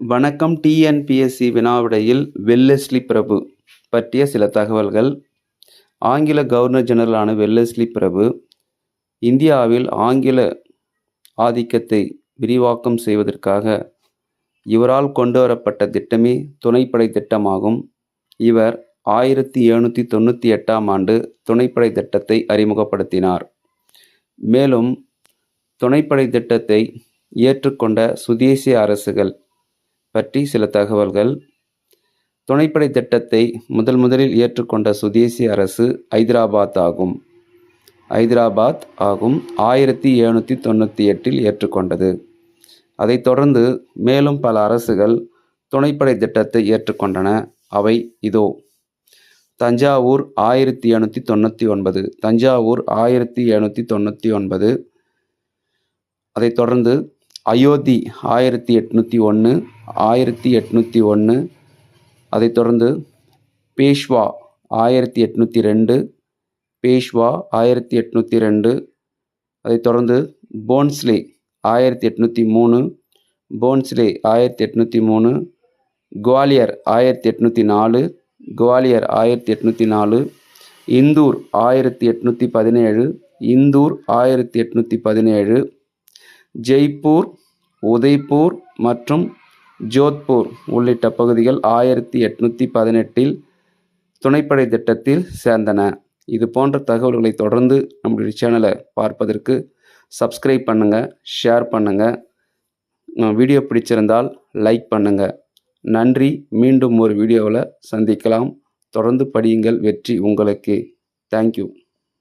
வணக்கம் TNPSC வினாவிடையில் Wellesley பிரபு பற்றிய சில தகவல்கள். ஆங்கில கவர்னர் ஜெனரலான வெல்லஸ்லி பிரபு இந்தியாவில் ஆங்கில ஆதிக்கத்தை விரிவாக்கம் செய்வதற்காக இவரால் கொண்டுவரப்பட்ட திட்டமே துணைப்படை திட்டமாகும். இவர் ஆயிரத்தி எழுநூற்றி தொண்ணூற்றி எட்டாம் ஆண்டு துணைப்படை திட்டத்தை அறிமுகப்படுத்தினார். மேலும் துணைப்படை திட்டத்தை ஏற்றுக்கொண்ட சுதேசிய அரசுகள் பற்றி சில தகவல்கள். துணைப்படை திட்டத்தை முதல் முதலில் ஏற்றுக்கொண்ட சுதேசி அரசு ஐதராபாத் ஆகும். ஐதராபாத் ஆகும் ஆயிரத்தி எழுநூற்றி தொண்ணூற்றி எட்டில் ஏற்றுக்கொண்டது. அதைத் தொடர்ந்து மேலும் பல அரசுகள் துணைப்படை திட்டத்தை ஏற்றுக்கொண்டன. அவை இதோ. தஞ்சாவூர் ஆயிரத்தி எழுநூற்றி தொண்ணூற்றி ஒன்பது. தஞ்சாவூர் ஆயிரத்தி எழுநூற்றி தொண்ணூற்றி ஒன்பது. அதைத் தொடர்ந்து அயோத்தி ஆயிரத்தி எட்நூற்றி ஒன்று. ஆயிரத்தி எட்நூற்றி ஒன்று அதைத் தொடர்ந்து பேஷ்வா ஆயிரத்தி எட்நூற்றி ரெண்டு. பேஷ்வா ஆயிரத்தி எட்நூற்றி ரெண்டு. அதைத் தொடர்ந்து போன்ஸ்லே ஆயிரத்தி எட்நூற்றி மூணு. போன்ஸ்லே ஆயிரத்தி எட்நூற்றி மூணு. குவாலியர் ஆயிரத்தி எட்நூற்றி நாலு. குவாலியர் ஆயிரத்தி எட்நூற்றி நாலு. இந்தூர் ஆயிரத்தி எட்நூற்றி பதினேழு. இந்தூர் ஆயிரத்தி எட்நூற்றி பதினேழு. ஜெய்ப்பூர் உதய்பூர் மற்றும் ஜோத்பூர் உள்ளிட்ட பகுதிகள் ஆயிரத்தி எட்நூற்றி பதினெட்டில் துணைப்படை திட்டத்தில் சேர்ந்தன. இது போன்ற தகவல்களை தொடர்ந்து நம்முடைய சேனலை பார்ப்பதற்கு சப்ஸ்கிரைப் பண்ணுங்கள் ஷேர் பண்ணுங்கள் வீடியோ பிடிச்சிருந்தால் லைக் பண்ணுங்கள் நன்றி மீண்டும் ஒரு வீடியோவில் சந்திக்கலாம். தொடர்ந்து படியுங்கள் வெற்றி உங்களுக்கு. தேங்க்யூ